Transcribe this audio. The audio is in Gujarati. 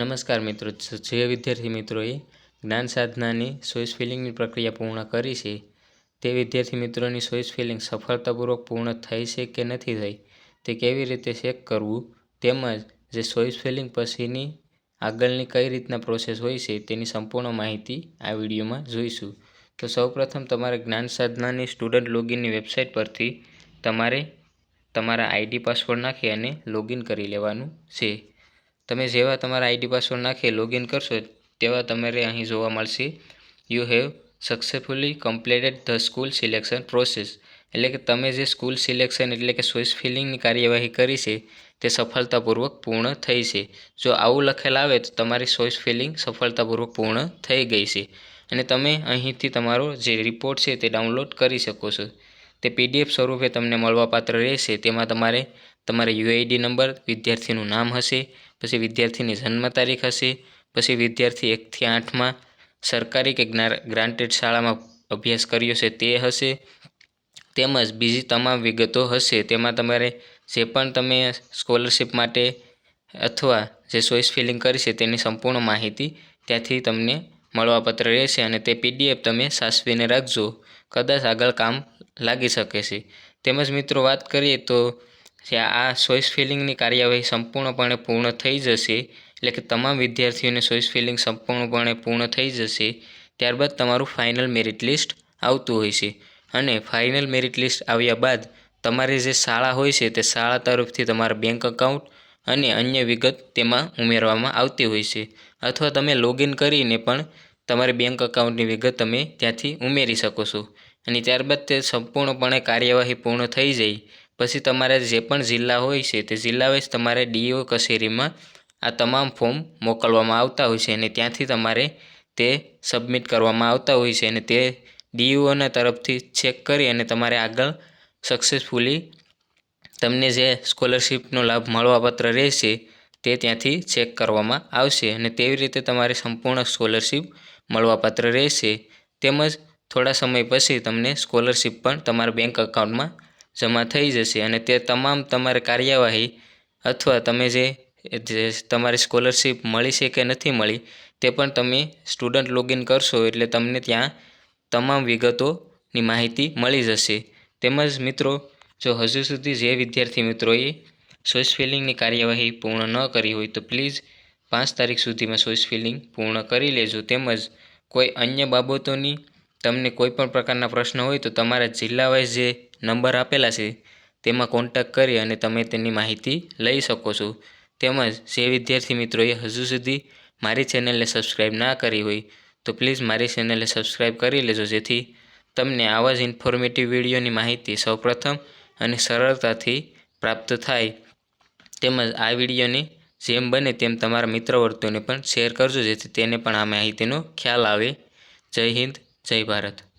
નમસ્કાર મિત્રો, જે વિદ્યાર્થી મિત્રોએ જ્ઞાન સાધનાની ચોઈસ ફિલિંગની પ્રક્રિયા પૂર્ણ કરી છે, તે વિદ્યાર્થી મિત્રોની ચોઈસ ફિલિંગ સફળતાપૂર્વક પૂર્ણ થઈ છે કે નથી થઈ, તે કેવી રીતે ચેક કરવું, તેમજ જે ચોઈસ ફિલિંગ પછીની આગળની કઈ રીતના પ્રોસેસ હોય છે, તેની સંપૂર્ણ માહિતી આ વિડીયોમાં જોઈશું. તો સૌપ્રથમ તમારે જ્ઞાન સાધનાની સ્ટુડન્ટ લોગિનની વેબસાઇટ પરથી તમારે તમારા આઈડી પાસવર્ડ નાખી અને લોગિન કરી લેવાનું છે. તમે જેવા તમારા આઈડી પાસવર્ડ નાખી લોગિન કરશો, તેવા તમારે અહીં જોવા મળશે. You have successfully completed the school selection process એટલે કે તમે જે સ્કૂલ સિલેક્શન એટલે કે ચોઈસ ફિલિંગની કાર્યવાહી કરી છે, તે સફળતાપૂર્વક પૂર્ણ થઈ છે. જો આવું લખેલ આવે તો તમારી ચોઈસ ફિલિંગ સફળતાપૂર્વક પૂર્ણ થઈ ગઈ છે. અને તમે અહીંથી તમારો જે રિપોર્ટ છે તે ડાઉનલોડ કરી શકો છો. તે પીડીએફ સ્વરૂપે તમને મળવાપાત્ર રહેશે. તેમાં તમારે તમારે યુઆઈડી નંબર વિદ્યાર્થીનું નામ હશે પછી વિદ્યાર્થીની જન્મ તારીખ હશે, પછી વિદ્યાર્થી એકથી આઠમાં સરકારી કે ગ્રાન્ટેડ શાળામાં અભ્યાસ કર્યો છે તે હશે, તેમજ બીજી તમામ વિગતો હશે, તેમાં તમારે જે પણ તમે સ્કોલરશિપ માટે અથવા જે ચોઈસ ફિલિંગ કરી છે તેની સંપૂર્ણ માહિતી ત્યાંથી તમને મળવાપત્ર રહેશે અને તે પીડીએફ તમે સાચવીને રાખજો, કદાચ આગળ કામ લાગી શકે છે. તેમજ મિત્રો વાત કરીએ તો આ ચોઈસ ફિલિંગની કાર્યવાહી સંપૂર્ણપણે પૂર્ણ થઈ જશે, એટલે કે તમામ વિદ્યાર્થીઓને ચોઈસ ફિલિંગ સંપૂર્ણપણે પૂર્ણ થઈ જશે, ત્યારબાદ તમારું ફાઇનલ મેરિટ લિસ્ટ આવતું હોય છે. અને ફાઇનલ મેરિટ લિસ્ટ આવ્યા બાદ તમારી જે શાળા હોય છે, તે શાળા તરફથી તમારા બેંક અકાઉન્ટ અને અન્ય વિગત તેમાં ઉમેરવામાં આવતી હોય છે. અથવા તમે લોગિન કરીને પણ તમારી બેંક અકાઉન્ટની વિગત તમે ત્યાંથી ઉમેરી શકો છો. અને ત્યારબાદ તે સંપૂર્ણપણે કાર્યવાહી પૂર્ણ થઈ જાય પછી તમારે જે પણ જિલ્લા હોય છે તે જિલ્લા વાઇઝ તમારે ડીઓ કચેરીમાં આ તમામ ફોર્મ મોકલવામાં આવતા હોય છે અને ત્યાંથી તમારે તે સબમિટ કરવામાં આવતા હોય છે અને તે ડીઓના તરફથી ચેક કરી અને તમારે આગળ સક્સેસફુલી તમને જે સ્કોલરશીપનો લાભ મળવાપાત્ર રહેશે તે ત્યાંથી ચેક કરવામાં આવશે અને તેવી રીતે તમારે સંપૂર્ણ સ્કોલરશિપ મળવાપાત્ર રહેશે. તેમજ થોડા સમય પછી તમને સ્કોલરશિપ પણ તમારા બેંક અકાઉન્ટમાં જમા થઈ જશે અને તે તમામ તમારે કાર્યવાહી અથવા તમે જે તમારી સ્કોલરશિપ મળી છે કે નથી મળી, તે પણ તમે સ્ટુડન્ટ લોગિન કરશો એટલે તમને ત્યાં તમામ વિગતોની માહિતી મળી જશે. તેમજ મિત્રો, જો હજુ સુધી જે વિદ્યાર્થી મિત્રોએ સોઇસ ફિલિંગની કાર્યવાહી પૂર્ણ ન કરી હોય તો પ્લીઝ પાંચ તારીખ સુધીમાં સોઇસ ફિલિંગ પૂર્ણ કરી લેજો. તેમજ કોઈ અન્ય બાબતોની તમને કોઈ પણ પ્રકારના પ્રશ્ન હોય તો તમારા જિલ્લા વાઇઝ જે નંબર આપેલા છે, તેમાં કોન્ટેક્ટ કરી અને તમે તેની માહિતી લઈ શકો છો. તેમજ જે વિદ્યાર્થી મિત્રોએ હજુ સુધી મારી ચેનલને સબસ્ક્રાઈબ ના કરી હોય, તો પ્લીઝ મારી ચેનલને સબસ્ક્રાઈબ કરી લેજો, જેથી તમને આવા જ ઇન્ફોર્મેટિવ વિડીયોની માહિતી સૌપ્રથમ અને સરળતાથી પ્રાપ્ત થાય. તેમજ આ વિડીયોને જેમ બને તેમ તમારા મિત્ર વર્તુને પણ શેર કરજો, જેથી તેને પણ આ માહિતીનો ખ્યાલ આવે. જય હિન્દ. જય ભારત.